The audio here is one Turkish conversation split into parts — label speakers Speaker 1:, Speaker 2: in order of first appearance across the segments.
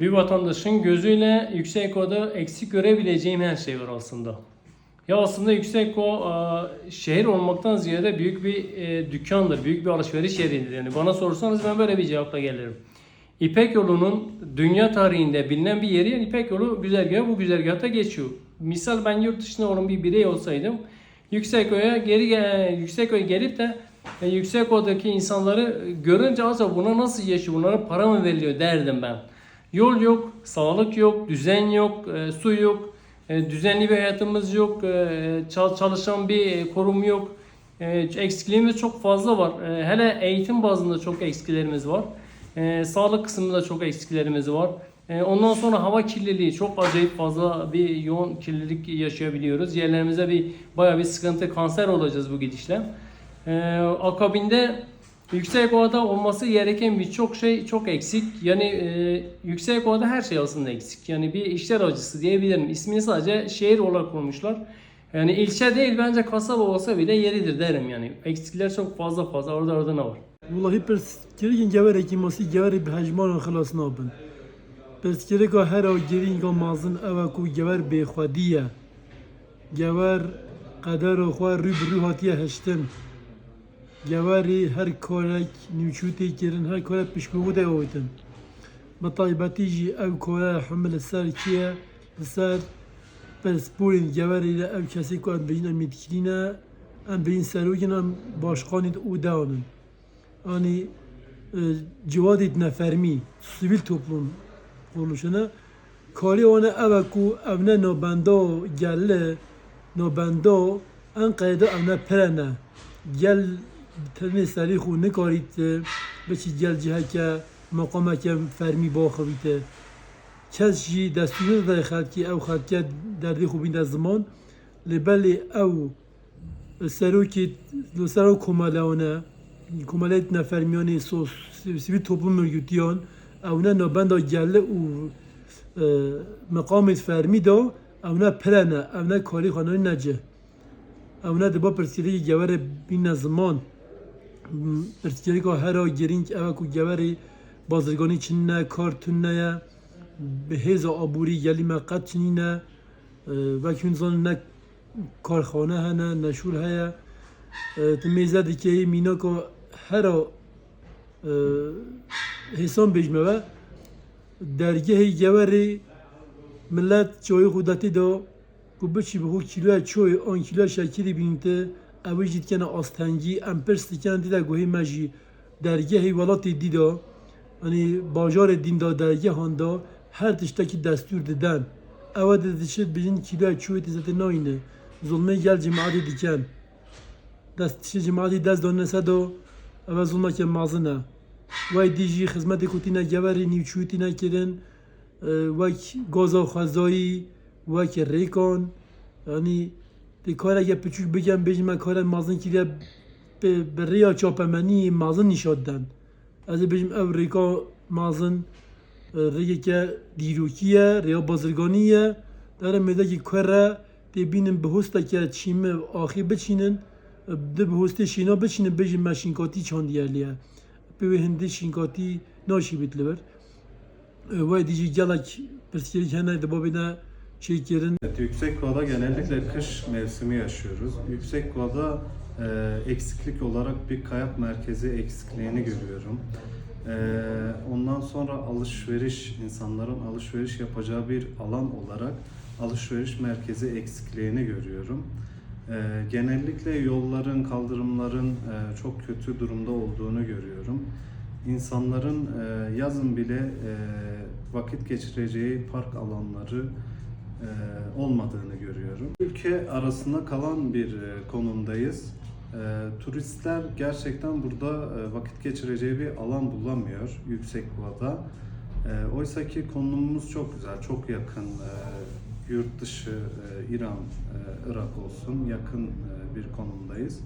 Speaker 1: Bir vatandaşın gözüyle yüksek oda eksik görebileceğim her şey var aslında. Ya aslında yüksek o e, şehir olmaktan ziyade büyük bir e, dükkandır, büyük bir alışveriş yeridir. Yani bana sorsanız ben böyle bir cevapla gelirim. İpek yolunun dünya tarihinde bilinen bir yeri yani İpek yolu güzergahı bu güzergahta geçiyor. Misal ben yurt dışında olan bir birey olsaydım Yüksekoy'a geri gel- Yüksekoy'a gelip de e, Yüksekoy'daki insanları görünce acaba buna nasıl yaşıyor, bunlara para mı veriliyor derdim ben. Yol yok, sağlık yok, düzen yok, e, su yok, e, düzenli bir hayatımız yok, e, çal- çalışan bir e, kurum yok. E, eksikliğimiz çok fazla var. E, hele eğitim bazında çok eksiklerimiz var. E, sağlık kısmında çok eksiklerimiz var. E, ondan sonra hava kirliliği çok acayip fazla bir yoğun kirlilik yaşayabiliyoruz. Yerlerimize bir bayağı bir sıkıntı, kanser olacağız bu gidişle. E, akabinde Yüksek Ova'da olması gereken birçok şey çok eksik. Yani e, Yüksek Ova'da her şey aslında eksik. Yani bir işler acısı diyebilirim. İsmini sadece şehir olarak koymuşlar. Yani ilçe değil bence kasaba olsa bile yeridir derim yani. Eksikler çok fazla fazla orada orada ne var.
Speaker 2: Vallahi pers gereken geverek imasi geveri bir hacman akılasını abın. Pers gerek o her o gerin gamazın eva ku gever beyhvadiye. Gever kadar o kwa rüb rühatiye heştin. Yavari her kolek nimçûtê kirin her kolek pişbûbû de ewîtin. Bi taybetî jî ev kolera hemil li ser kî ye li ser persporên gewerî re ev kesê e, ku em bêjin emîtkirîne em bêjin serokên em başkanî û dewinin. Anî civadê nefermî, sivîl toplum konuşine karê wan e ev e ku ev ne nobenda gelle nobenda Enkare'de ana perene gel تنه سری خو نکاریت بچی جال جه که مقام که فرمی با خویته چه جی دستور دای خد که او خد که دردی خو این زمان لبل او سرو که لسرو کمالونه کمالت نفرمیانی سو سوی توپو مرگوتیان او نه نبند گله او مقامت فرمی دا او پرنه کاری خانه نجه. او نه دبا پرسیده گوره بین زمان. پرسیاریکا هر گرینگ اوه کو گوری بازرگانی چنه کارتون نه به هیز آبوری یلی مقد چنینه و کنزان نه کارخانه هنه نشور هیا میزه دیگه مینا که هر حسان بیجمه و درگه گوری ملت چای خودتی دا که بچی به کلوه چای آن کلوه شکری بینته اوی جید کنه آستنگی ام پرستی کنه دیده گوهی مجی درگه ولاتی دیدا hani bajar dinde derge handa her tişteki destur deden eve de dişi bizim kilo çuvet zaten aynı zulme gel cemaati diken dest dişi cemaati dest donese do eve zulme ke mazına ve diji hizmet kutine geveri niv çuvetine kirin ve goza xazayı ve ke rekon yani de kara ge küçük bigem bejme kara mazın kile be riya çapemeni mazın nişaddan Ez ê bêjim ev rêka mazin rêyeke dîrokî ye rêya bazirganî ye. Dere mêdekî kure tê bînin bi hosteke çîme axî biçînin di bi hostê şîna biçînin bêjin me şînkatî çandiye liye pê wê hindî şînkatî naşî bît li vir dîjî hene di babîne çêkirin
Speaker 3: Evet, Yüksekova'da genellikle kış mevsimi yaşıyoruz. Yüksekova'da e, eksiklik olarak bir kayak merkezi eksikliğini görüyorum. E, ondan sonra alışveriş, insanların alışveriş yapacağı bir alan olarak alışveriş merkezi eksikliğini görüyorum. E, genellikle yolların, kaldırımların e, çok kötü durumda olduğunu görüyorum. İnsanların e, yazın bile e, vakit geçireceği park alanları olmadığını görüyorum. Ülke arasında kalan bir e, konumdayız. E, turistler gerçekten burada e, vakit geçireceği bir alan bulamıyor Yüksekova'da. E, oysa ki konumumuz çok güzel, çok yakın. Yurt dışı, e, İran, Irak olsun yakın bir konumdayız.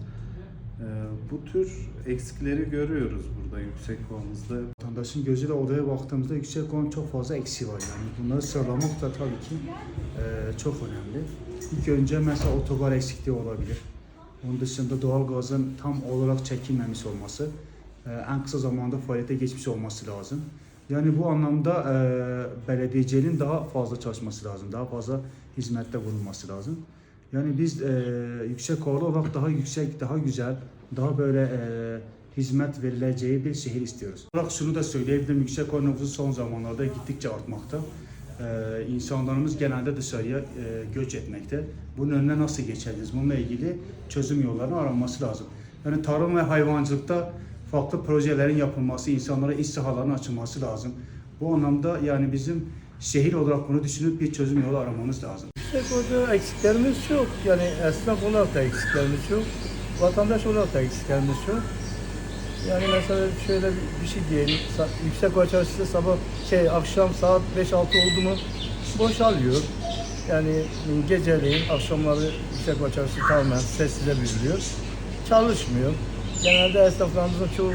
Speaker 3: E, bu tür eksikleri görüyoruz burada Yüksekova'mızda.
Speaker 4: Vatandaşın gözüyle odaya baktığımızda yüksek olan çok fazla eksiği var yani. Bunları sıralamak da tabii ki e, çok önemli. İlk önce mesela otogar eksikliği olabilir. Onun dışında doğal gazın tam olarak çekilmemiş olması, e, en kısa zamanda faaliyete geçmiş olması lazım. Yani bu anlamda e, belediyeciliğin daha fazla çalışması lazım, daha fazla hizmette bulunması lazım. Yani biz e, yüksek oğlu olarak daha yüksek, daha güzel, daha böyle e, hizmet verileceği bir şehir istiyoruz. Olarak şunu da söyleyebilirim, yüksek oğlu nüfusu son zamanlarda gittikçe artmakta. E, insanlarımız genelde dışarıya e, göç etmekte. Bunun önüne nasıl geçeriz? Bununla ilgili çözüm yollarının aranması lazım. Yani tarım ve hayvancılıkta farklı projelerin yapılması, insanlara iş sahalarının açılması lazım. Bu anlamda yani bizim şehir olarak bunu düşünüp bir çözüm yolu aramamız lazım.
Speaker 5: Burada eksiklerimiz çok. Yani esnaf olarak da eksiklerimiz çok. Vatandaş olarak da eksiklerimiz çok. Yani mesela şöyle bir, şey diyelim. Yüksek Oğa Çarşısı sabah şey akşam saat 5-6 oldu mu boşalıyor. Yani geceleyin akşamları Yüksek Oğa Çarşısı tamamen sessize bürünüyor. Çalışmıyor. Genelde esnaflarımızın çoğu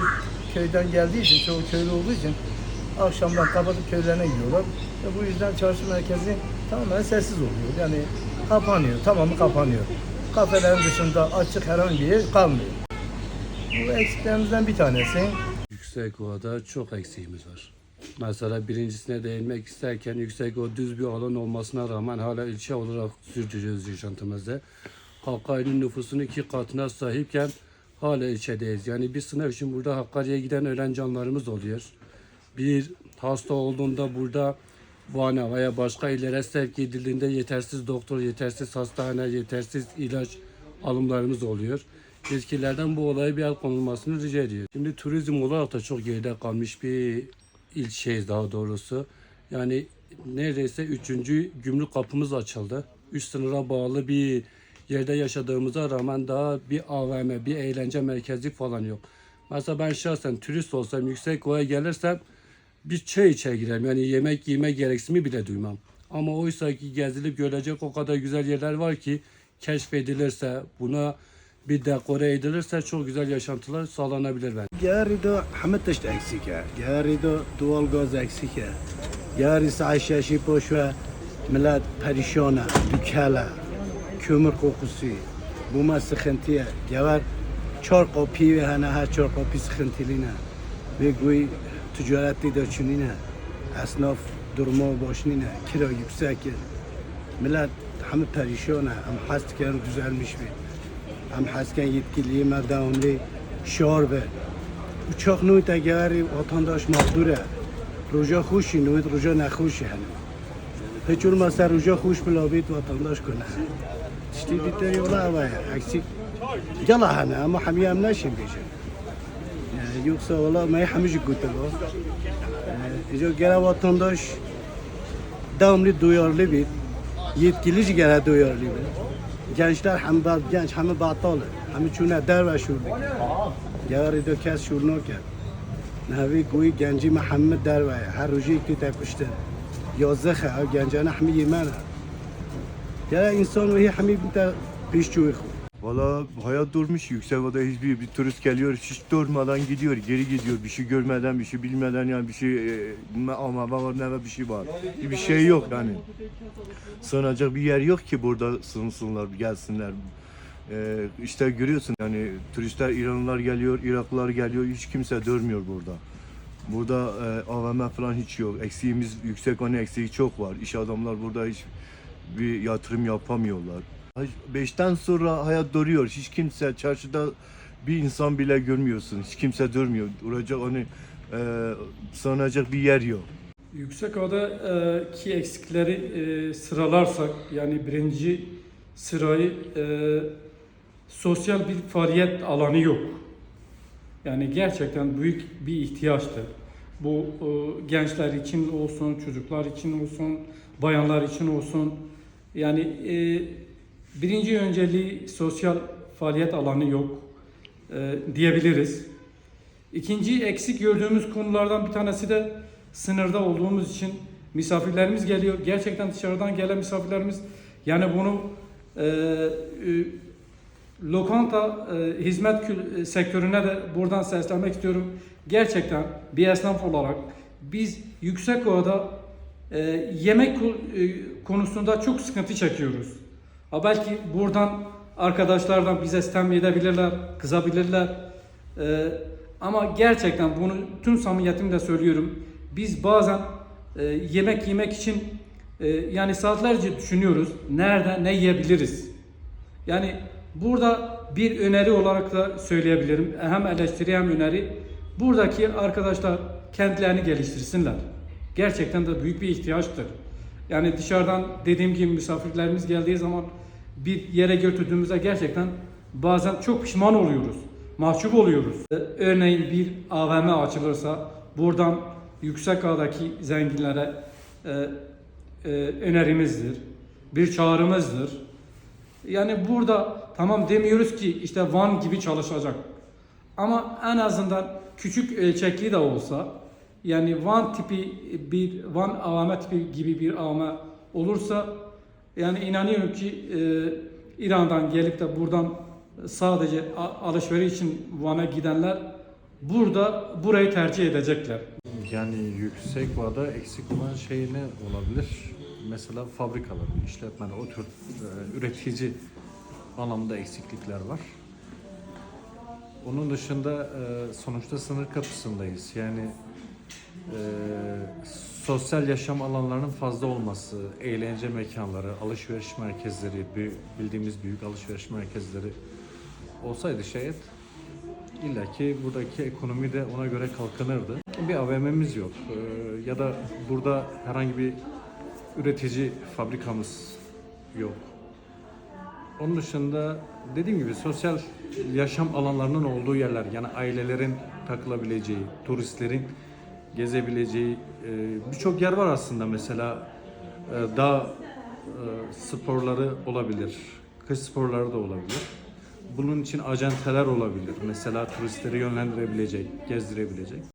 Speaker 5: köyden geldiği için, çoğu köylü olduğu için akşamdan kapatıp köylerine gidiyorlar. Ve bu yüzden çarşı merkezi tamamen sessiz oluyor. Yani kapanıyor, tamamı kapanıyor. Kafelerin dışında açık herhangi bir yer kalmıyor. Bu eksiklerimizden bir tanesi.
Speaker 6: Yüksek Ova'da çok eksiğimiz var. Mesela birincisine değinmek isterken Yüksek Ova düz bir alan olmasına rağmen hala ilçe olarak sürdürüyoruz yaşantımızda. Hakkari'nin nüfusunun iki katına sahipken hala ilçedeyiz. Yani bir sınav için burada Hakkari'ye giden ölen canlarımız oluyor. Bir hasta olduğunda burada Van'a veya başka illere sevk edildiğinde yetersiz doktor, yetersiz hastane, yetersiz ilaç alımlarımız oluyor. Yetkililerden bu olaya bir el konulmasını rica ediyor. Şimdi turizm olarak da çok geride kalmış bir ilçeyiz daha doğrusu. Yani neredeyse üçüncü gümrük kapımız açıldı. Üç sınıra bağlı bir yerde yaşadığımıza rağmen daha bir AVM, bir eğlence merkezi falan yok. Mesela ben şahsen turist olsam, yüksek ovaya gelirsem bir çay içe girerim. Yani yemek yeme gereksinimi bile duymam. Ama oysa ki gezilip görecek o kadar güzel yerler var ki keşfedilirse buna bir dekore edilirse çok güzel yaşantılar sağlanabilir ben.
Speaker 7: Gari de Ahmet işte eksik ya. Gari de doğal gaz eksik ya. Gari sayışı şipoş ve millet perişana, dükele, kömür kokusu. Bu ma sıkıntıya. Gevar çor kopi ve hana her çor kopi sıkıntılı ne. Ve ticareti de çününe esnaf durumu boşnine kira yüksek millet hem perişane hem hasken düzelmiş bir hem hasken yetkiliyi merdavamlı şor ver uçak nuyt eğer vatandaş mağdure roja خوشی نوید روژا نخوشی هنو hiç olmazsa roja hoş bilabit vatandaş kına. İşte bir yola var. Eksik. Yala hani ama hamiyem neşim diyeceğim. Yani yoksa valla may hamişi kutlu. İşte gene vatandaş devamlı duyarlı bir. Yetkili gene duyarlı bir. Gençler hem genç hem batalı. Hem çune der ve şurdu. Gari de kes şurno ker. Navi goy genci Muhammed der ve her roji iki tekuştu. Yazık ha gencana hemi yemen ha. İnsan ve hemi bir de çuğu
Speaker 8: Valla hayat durmuş yüksek oda hiçbir bir turist geliyor hiç durmadan gidiyor geri gidiyor. Bir şey görmeden bir şey bilmeden yani bir şey e, ama var ne var bir şey var. Bir şey yok yani. Sığınacak bir yer yok ki burada sığınsınlar gelsinler. E, işte görüyorsun yani turistler İranlılar geliyor Iraklılar geliyor hiç kimse durmuyor burada. Burada e, AVM falan hiç yok. Eksiğimiz yüksek hani eksiği çok var. İş adamlar burada hiç bir yatırım yapamıyorlar Beşten sonra hayat duruyor. Hiç kimse çarşıda bir insan bile görmüyorsun. Hiç kimse durmuyor. Duracak hani e, sığınacak bir yer yok.
Speaker 9: Yüksekova'daki eksikleri e, sıralarsak yani birinci sırayı e, sosyal bir faaliyet alanı yok. Yani gerçekten büyük bir ihtiyaçtır. Bu e, gençler için olsun, çocuklar için olsun, bayanlar için olsun. Yani e, birinci önceliği sosyal faaliyet alanı yok e, diyebiliriz. İkinci eksik gördüğümüz konulardan bir tanesi de sınırda olduğumuz için misafirlerimiz geliyor. Gerçekten dışarıdan gelen misafirlerimiz yani bunu e, e, lokanta e, hizmet kül- e, sektörüne de buradan seslenmek istiyorum. Gerçekten bir esnaf olarak biz yüksek orada e, yemek e, konusunda çok sıkıntı çekiyoruz. Ha belki buradan arkadaşlardan bize sistem edebilirler, kızabilirler. E, ama gerçekten bunu tüm samimiyetimle söylüyorum. biz bazen e, yemek yemek için e, yani saatlerce düşünüyoruz nerede ne yiyebiliriz. Yani burada bir öneri olarak da söyleyebilirim. Hem eleştiri hem öneri. Buradaki arkadaşlar kendilerini geliştirsinler. Gerçekten de büyük bir ihtiyaçtır. Yani dışarıdan dediğim gibi misafirlerimiz geldiği zaman bir yere götürdüğümüzde gerçekten bazen çok pişman oluyoruz. Mahcup oluyoruz. Örneğin bir AVM açılırsa buradan yüksek ağdaki zenginlere e, e, önerimizdir. Bir çağrımızdır. Yani burada tamam demiyoruz ki işte Van gibi çalışacak. Ama en azından küçük ölçekli de olsa yani Van tipi bir Van AVM tipi gibi bir AVM olursa yani inanıyorum ki e, İran'dan gelip de buradan sadece alışveriş için Van'a gidenler burada burayı tercih edecekler.
Speaker 10: Yani yüksek vada eksik olan şey ne olabilir? Mesela fabrikalar, işletmeler, o tür e, üretici anlamda eksiklikler var. Onun dışında e, sonuçta sınır kapısındayız. Yani sosyal yaşam alanlarının fazla olması, eğlence mekanları, alışveriş merkezleri, bi- bildiğimiz büyük alışveriş merkezleri olsaydı şayet İlla ki buradaki ekonomi de ona göre kalkınırdı. Bir AVM'miz yok. Ee, ya da burada herhangi bir üretici fabrikamız yok. Onun dışında dediğim gibi sosyal yaşam alanlarının olduğu yerler yani ailelerin takılabileceği, turistlerin gezebileceği e, birçok yer var aslında mesela e, dağ e, sporları olabilir, kış sporları da olabilir. Bunun için acenteler olabilir. Mesela turistleri yönlendirebilecek, gezdirebilecek.